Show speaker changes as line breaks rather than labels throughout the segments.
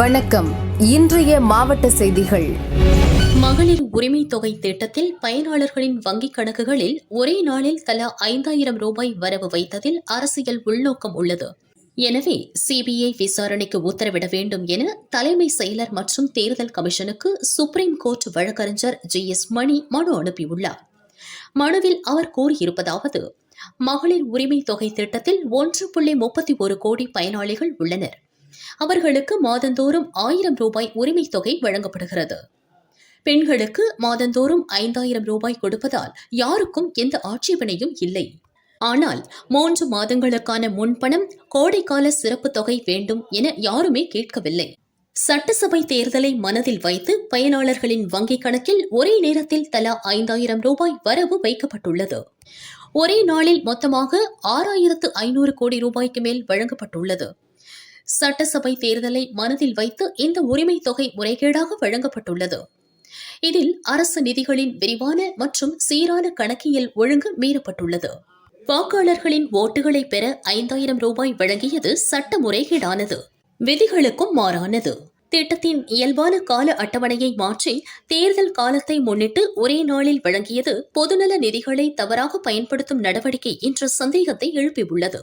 வணக்கம். இன்றைய மாவட்ட செய்திகள்.
மகளிர் உரிமை தொகை திட்டத்தில் பயனாளர்களின் வங்கிக் கணக்குகளில் ஒரே நாளில் தலா ஐந்தாயிரம் ரூபாய் வரவு வைத்ததில் அரசியல் உள்நோக்கம் உள்ளது. எனவே சிபிஐ விசாரணைக்கு உத்தரவிட வேண்டும் என தலைமை செயலர் மற்றும் தேர்தல் கமிஷனுக்கு சுப்ரீம் கோர்ட் வழக்கறிஞர் ஜி எஸ் மணி மனு அனுப்பியுள்ளார். மனுவில் அவர் கூறியிருப்பதாவது மகளிர் உரிமை தொகை திட்டத்தில் ஒன்று புள்ளி முப்பத்தி ஒரு கோடி பயனாளிகள் உள்ளனர். அவர்களுக்கு மாதந்தோறும் ஆயிரம் ரூபாய் உரிமைத் தொகை வழங்கப்படுகிறது. பெண்களுக்கு மாதந்தோறும் ஐந்தாயிரம் ரூபாய் கொடுப்பதால் யாருக்கும் எந்த ஆட்சேபனையும் இல்லை. ஆனால் மூன்று மாதங்களுக்கான முன்பணம் கோடைக்கால சிறப்பு தொகை வேண்டும் என யாருமே கேட்கவில்லை. சட்டசபை தேர்தலை மனதில் வைத்து பயனாளர்களின் வங்கிக் கணக்கில் ஒரே நேரத்தில் தலா ஐந்தாயிரம் ரூபாய் வரவு வைக்கப்பட்டுள்ளது. ஒரே நாளில் மொத்தமாக ஆறாயிரத்து ஐநூறு கோடி ரூபாய்க்கு மேல் வழங்கப்பட்டுள்ளது. சட்டசபை தேர்தலை மனதில் வைத்து இந்த உரிமை தொகை முறைகேடாக வழங்கப்பட்டுள்ளது. இதில் அரசு நிதிகளின் விரிவான மற்றும் சீரான கணக்கியல் ஒழுங்கு மீறப்பட்டுள்ளது. வாக்காளர்களின் ஓட்டுகளை பெற ஐந்தாயிரம் ரூபாய் வழங்கியது சட்ட முறைகேடானது. விதிகளுக்கும் மாறானது. திட்டத்தின் இயல்பான கால அட்டவணையை மாற்றி தேர்தல் காலத்தை முன்னிட்டு ஒரே நாளில் வழங்கியது பொதுநல நிதிகளை தவறாக பயன்படுத்தும் நடவடிக்கை என்ற சந்தேகத்தை எழுப்பியுள்ளது.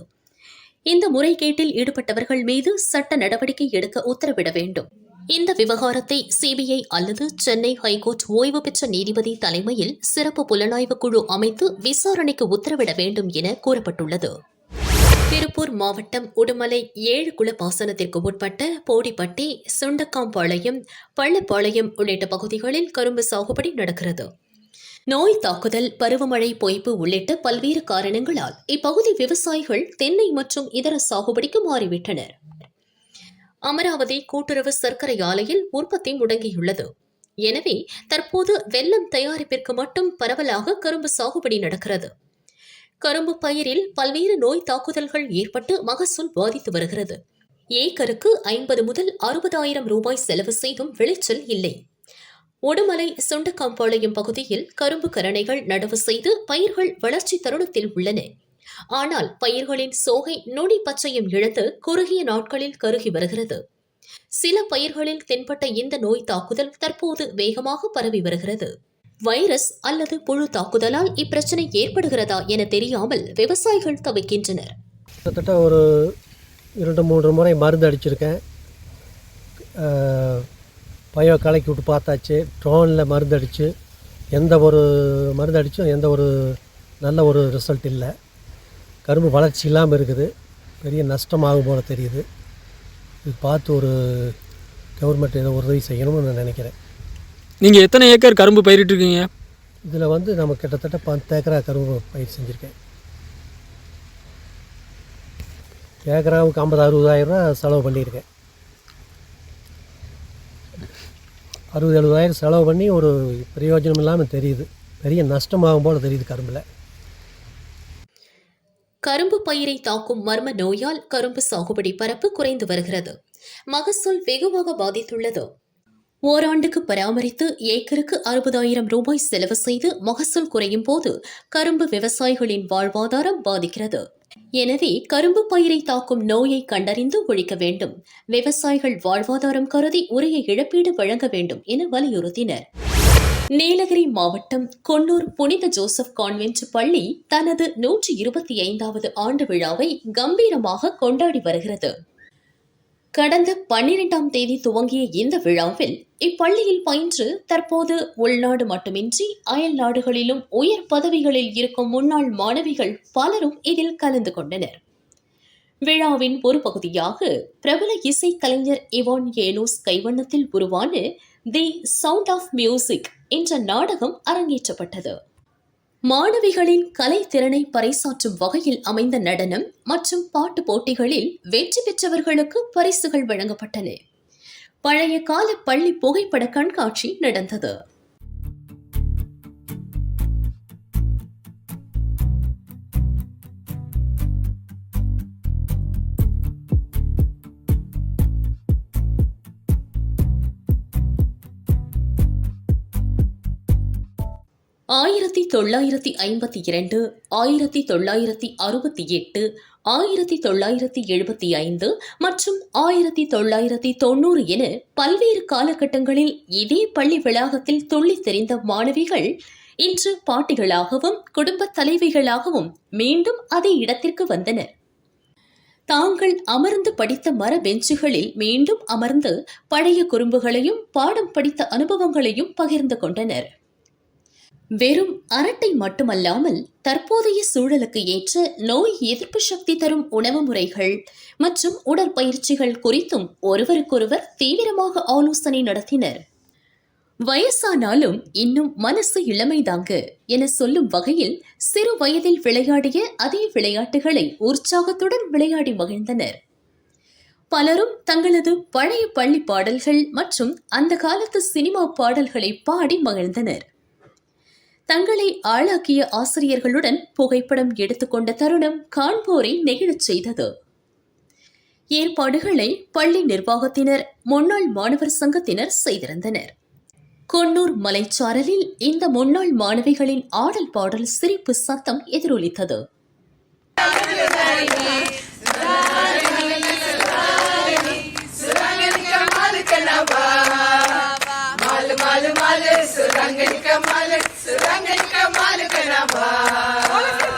இந்த முறைகேட்டில் ஈடுபட்டவர்கள் மீது சட்ட நடவடிக்கை எடுக்க உத்தரவிட வேண்டும். இந்த விவகாரத்தை சிபிஐ அல்லது சென்னை ஹைகோர்ட் ஓய்வு பெற்ற நீதிபதி தலைமையில் சிறப்பு புலனாய்வு குழு அமைத்து விசாரணைக்கு உத்தரவிட வேண்டும் என கூறப்பட்டுள்ளது. திருப்பூர் மாவட்டம் உடுமலை ஏழு குல பாசனத்திற்கு உட்பட்ட போடிப்பட்டி சுண்டக்காம்பாளையம் பள்ளப்பாளையம் உள்ளிட்ட பகுதிகளில் கரும்பு சாகுபடி நடக்கிறது. நோய் தாக்குதல் பருவமழை பொய்ப்பு உள்ளிட்ட பல்வேறு காரணங்களால் இப்பகுதி விவசாயிகள் தென்னை மற்றும் இதர சாகுபடிக்கு மாறிவிட்டனர். அமராவதி கூட்டுறவு சர்க்கரை ஆலையில் உற்பத்தி முடங்கியுள்ளது. எனவே தற்போது வெள்ளம் தயாரிப்பிற்கு மட்டும் பரவலாக கரும்பு சாகுபடி நடக்கிறது. கரும்பு பயிரில் பல்வேறு நோய் தாக்குதல்கள் ஏற்பட்டு மகசூல் பாதித்து வருகிறது. ஏக்கருக்கு ஐம்பது முதல் அறுபதாயிரம் ரூபாய் செலவு செய்தும் விளைச்சல் இல்லை. உடுமலை சுண்டக்காம்பாளையம் பகுதியில் கரும்பு கரணைகள் நடவு செய்து பயிர்கள் வளர்ச்சி தருணத்தில் உள்ளன. ஆனால் பயிர்களின் சோகை நுனி பச்சையும் இழந்து குறுகிய நாட்களில் கருகி வருகிறது. சில பயிர்களில் தென்பட்ட இந்த நோய் தாக்குதல் தற்போது வேகமாக பரவி வருகிறது. வைரஸ் அல்லது புழு தாக்குதலால் இப்பிரச்சனை ஏற்படுகிறதா என தெரியாமல் விவசாயிகள் தவிக்கின்றனர்.
கிட்டத்தட்ட ஒரு இரண்டு மூன்று முறை மருந்து அடிச்சிருக்கேன். அஹ், பயோ கலக்கி விட்டு பார்த்தாச்சு. ட்ரோனில் மருந்து அடித்து எந்த ஒரு மருந்து அடித்தும் எந்த ஒரு நல்ல ஒரு ரிசல்ட் இல்லை. கரும்பு வளர்ச்சி இல்லாமல் இருக்குது. பெரிய நஷ்டமாகும் போல தெரியுது. இது பார்த்து ஒரு கவர்மெண்ட் ஏதோ உதவி செய்யணும்னு நான் நினைக்கிறேன்.
நீங்கள் எத்தனை ஏக்கர் கரும்பு பயிரிட்டிருக்கீங்க
இதில் வந்து நம்ம கிட்டத்தட்ட பத்து ஏக்கரா கரும்பு பயிர் செஞ்சுருக்கேன். ஏக்கராவுக்கு ஐம்பது அறுபதாயிரம் ரூபா செலவு பண்ணியிருக்கேன். அறுபது எழுபதாயிரம் செலவு பண்ணி ஒரு பிரயோஜனம் இல்லாமல் தெரியுது. பெரிய நஷ்டமாகும் போல் தெரியுது கரும்பில்.
கரும்பு பயிரை தாக்கும் மர்ம நோயால் கரும்பு சாகுபடி பரப்பு குறைந்து வருகிறது. மகசூல் வெகுவாக பாதித்துள்ளது. ஓராண்டுக்கு பராமரித்து ஏக்கருக்கு அறுபதாயிரம் ரூபாய் செலவு செய்து மகசூல் குறையும் போது கரும்பு விவசாயிகளின் வாழ்வாதாரம் பாதிக்கிறது. எனவே கரும்பு பயிரை தாக்கும் நோயை கண்டறிந்து ஒழிக்க வேண்டும். விவசாயிகள் வாழ்வாதாரம் கருதி உரிய இழப்பீடு வழங்க வேண்டும் என வலியுறுத்தினர். நீலகிரி மாவட்டம் கொன்னூர் புனித ஜோசப் கான்வென்ட் பள்ளி தனது நூற்றி இருபத்தி ஐந்தாவது ஆண்டு விழாவை கம்பீரமாக கொண்டாடி வருகிறது. கடந்த பன்னிரெண்டாம் தேதி துவங்கிய இந்த விழாவில் இப்பள்ளியில் பயின்று தற்போது உள்நாடு மட்டுமின்றி அயல் நாடுகளிலும் உயர் பதவிகளில் இருக்கும் முன்னாள் மாணவிகள் பலரும் இதில் கலந்து கொண்டனர். விழாவின் ஒரு பகுதியாக பிரபல இசை கலைஞர் இவான் ஏனோஸ் கைவண்ணத்தில் உருவான தி சவுண்ட் ஆஃப் மியூசிக் என்ற நாடகம் அரங்கேற்றப்பட்டது. மாணவிகளின் கலைத்திறனை பறைசாற்றும் வகையில் அமைந்த நடனம் மற்றும் பாட்டு போட்டிகளில் வெற்றி பெற்றவர்களுக்கு பரிசுகள் வழங்கப்பட்டன. பழைய கால பள்ளி புகைப்பட கண்காட்சி நடந்தது. ஆயிரத்தி தொள்ளாயிரத்தி ஐம்பத்தி இரண்டு ஆயிரத்தி தொள்ளாயிரத்தி அறுபத்தி எட்டு ஆயிரத்தி தொள்ளாயிரத்தி எழுபத்தி ஐந்து மற்றும் ஆயிரத்தி தொள்ளாயிரத்தி தொண்ணூறு என பல்வேறு காலகட்டங்களில் இதே பள்ளி வளாகத்தில் துள்ளி தெரிந்த மாணவிகள் இன்று பாட்டிகளாகவும் குடும்பத் தலைவிகளாகவும் மீண்டும் அதே இடத்திற்கு வந்தனர். தாங்கள் அமர்ந்து படித்த மர பெஞ்சுகளில் மீண்டும் அமர்ந்து பழைய குறும்புகளையும் பாடம் படித்த அனுபவங்களையும் பகிர்ந்து கொண்டனர். வெறும் அரட்டை மட்டுமல்லாமல் தற்போதைய சூழலுக்கு ஏற்ற நோய் எதிர்ப்பு சக்தி தரும் உணவு முறைகள் மற்றும் உடற்பயிற்சிகள் குறித்தும் ஒருவருக்கொருவர் தீவிரமாக ஆலோசனை நடத்தினர். வயசானாலும் இன்னும் மனசு இளமைதாங்க என சொல்லும் வகையில் சிறு வயதில் விளையாடிய அதே விளையாட்டுகளை உற்சாகத்துடன் விளையாடி மகிழ்ந்தனர். பலரும் தங்களது பழைய பள்ளி பாடல்கள் மற்றும் அந்த காலத்து சினிமா பாடல்களை பாடி மகிழ்ந்தனர். தங்களை ஆளாக்கிய ஆசிரியர்களுடன் புகைப்படம் எடுத்துக்கொண்ட தருணம் காண்போரை நெகிழச் செய்தது. ஏற்பாடுகளை பள்ளி நிர்வாகத்தினர் முன்னாள் மாணவர் சங்கத்தினர் செய்திருந்தனர். கொன்னூர் மலைச்சாரலில் இந்த முன்னாள் மாணவிகளின் ஆடல் பாடல் சிரிப்பு சத்தம் எதிரொலித்தது.
कमाल सुरांगणी कमाल सुरांगणी कमाल करा